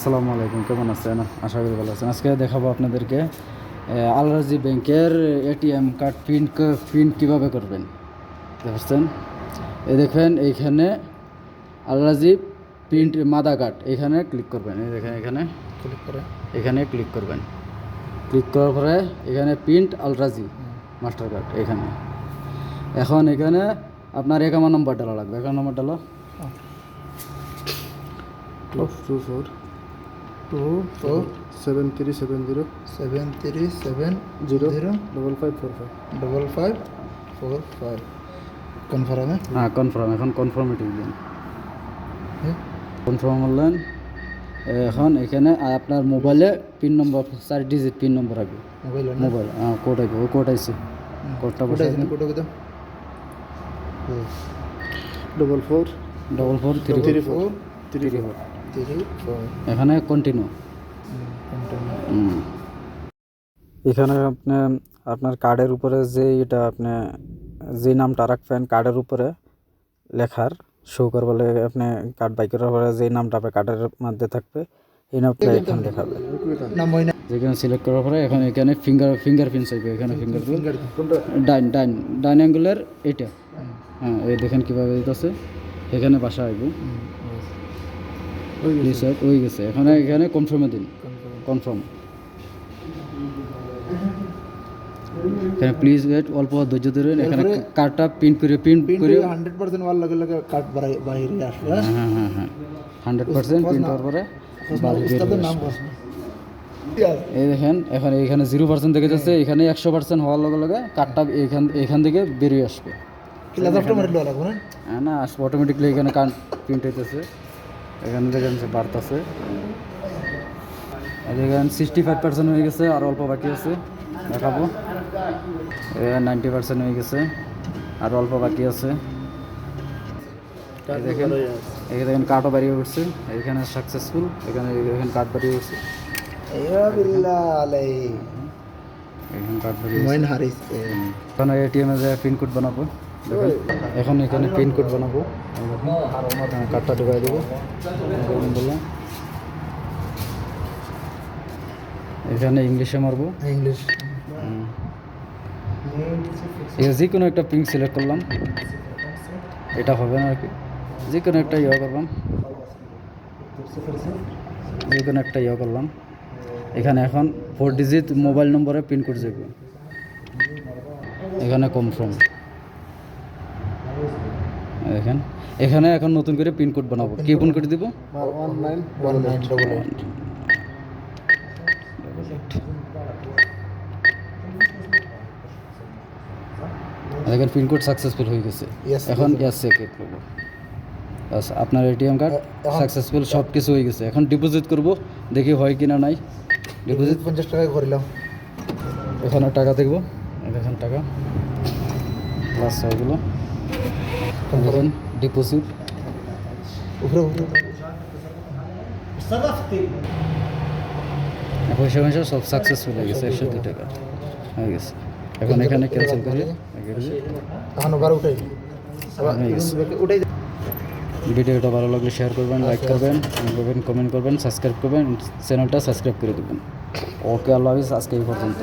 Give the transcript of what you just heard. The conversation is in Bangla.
আসসালামু আলাইকুম কেমন আছেন? আশা করি ভালো আছেন। আজকে দেখাবো আপনাদেরকে আলরাজি ব্যাংকের এটিএম কার্ড প্রিন্ট প্রিন্ট কীভাবে করবেন। বুঝতে এই দেখেন এইখানে Al Rajhi print Mada card এখানে ক্লিক করবেন। এই দেখেন এখানে ক্লিক করে। এখানে ক্লিক করবেন। ক্লিক করার পরে এখানে প্রিন্ট আলরাজি মাস্টার কার্ড এখানে। এখন এখানে আপনার একামা নম্বর ডালা লাগবে। একামা নম্বর ডালা? Two four two four seven three seven zero seven three seven zero zero double five four five double five four five. কনফার্মে হ্যাঁ কনফার্ম এখন কনফার্মে টিপবেন কনফার্ম করলেন এখন এখানে আপনার মোবাইলে পিন নম্বর চার ডিজিট পিন নম্বর আসবে মোবাইল মোবাইল হ্যাঁ কোড আসবে ওই কোড আইসে কোডটা বসাই কোটা কোটা double four double four three three four four three four three four এখানে কন্টিনিউ এখানে আপনি আপনার কার্ডের উপরে যে এটা আপনি যে নামটা রাখবেন কার্ডের উপরে লেখার শো করবলে আপনি কার্ড বাই করার পরে যে নামটা আপনার কার্ডের মধ্যে থাকবে এই নামটা এখানে দেখাবে নাম না যেখানে সিলেক্ট করার পরে এখন এখানে ফিঙ্গার ফিঙ্গার প্রিন্ট চাইবে এখানে ফিঙ্গার প্রিন্ট ডাইন ডাইন ডাইন অ্যাঙ্গুলের এটা হ্যাঁ এই দেখেন কীভাবে দিতেছে। এখানে বাসা আইব রিসেট হয়ে গেছে। এখানে এখানে কনফার্মে দিন। কনফার্ম এখানে প্লিজ ওয়েট অল্প ধৈর্য ধরুন এখানে কার্ডটা প্রিন্ট করে প্রিন্ট করে হান্ড্রেড পার্সেন্ট ওয়ার লগে লগে কার্ড বাইরে আসবে হ্যাঁ? হ্যাঁ হ্যাঁ হ্যাঁ। হান্ড্রেড পার্সেন্ট প্রিন্ট হওয়ার পরে হয়ে এই দেখেন এখন এখানে জিরো পার্সেন্ট দেখে যাচ্ছে এখানে একশো পার্সেন্ট হওয়ার লগে লগে কার্ডটা এখান এখান থেকে বেরিয়ে আসবে। না হ্যাঁ? না আসবে অটোমেটিকলি এখানে কার্ড প্রিন্ট হইতেছে। এখানে দেখেন যে বাড়তেছে দেখেন সিক্সটি ফাইভ পার্সেন্ট হয়ে গেছে আর অল্প বাকি আছে। দেখাবো। নাইনটি পার্সেন্ট হয়ে গেছে আর অল্প বাকি আছে। দেখেন এই দেখেন কার্ডও বাড়িয়ে উঠছে। এখানে সাকসেসফুল এখানে এখানে কার্ড বাড়িয়ে উঠছে। এখানে কার্ড বাড়িয়ে এখন এটিএম এ পিন কোড বানাবো। দেখেন এখন এখানে পিন কোড বানাবো। কার্ডটা ঢুকাই দেবো। বললাম এখানে ইংলিশে মারবো। ইংলিশ। যে কোনো একটা পিঙ্ক সিলেক্ট করলাম। এটা হবে না আর কি। যে কোনো একটা ইয়ে করলাম। যে কোনো একটা ইয়ে করলাম। এখানে এখন ফোর ডিজিট মোবাইল নম্বরে পিন কোড যাবে। এখানে কনফার্ম দেখেন এখানে এখন নতুন করে পিন কোড বানাবো। কি পিন কোড দিব? দেখেন পিন কোড সাকসেসফুল হয়ে গেছে। এখন ইয়াস চেক করব। বাস আপনার এটিএম কার্ড সাকসেসফুল সব কিছু হয়ে গেছে। এখন ডিপোজিট করব দেখি হয় কিনা নাই। ডিপোজিট পঞ্চাশ টাকা করিলাম এখানে টাকা দেখব। এই দেখেন টাকা। প্লাস এগুলো দেখেন ডিপোজিট পয়সা পয়সা সব সাকসেসফুল হয়ে গেছে একশো দুই টাকা। হয়ে গেছে। এখন এখানে ক্যান্সেল করি উঠাই ভিডিওটা ভালো লাগলে শেয়ার করবেন লাইক করবেন করবেন কমেন্ট করবেন সাবস্ক্রাইব করবেন চ্যানেলটা সাবস্ক্রাইব করে দেবেন। ওকে আল্লাহ হাফিজ আজকে এই পর্যন্ত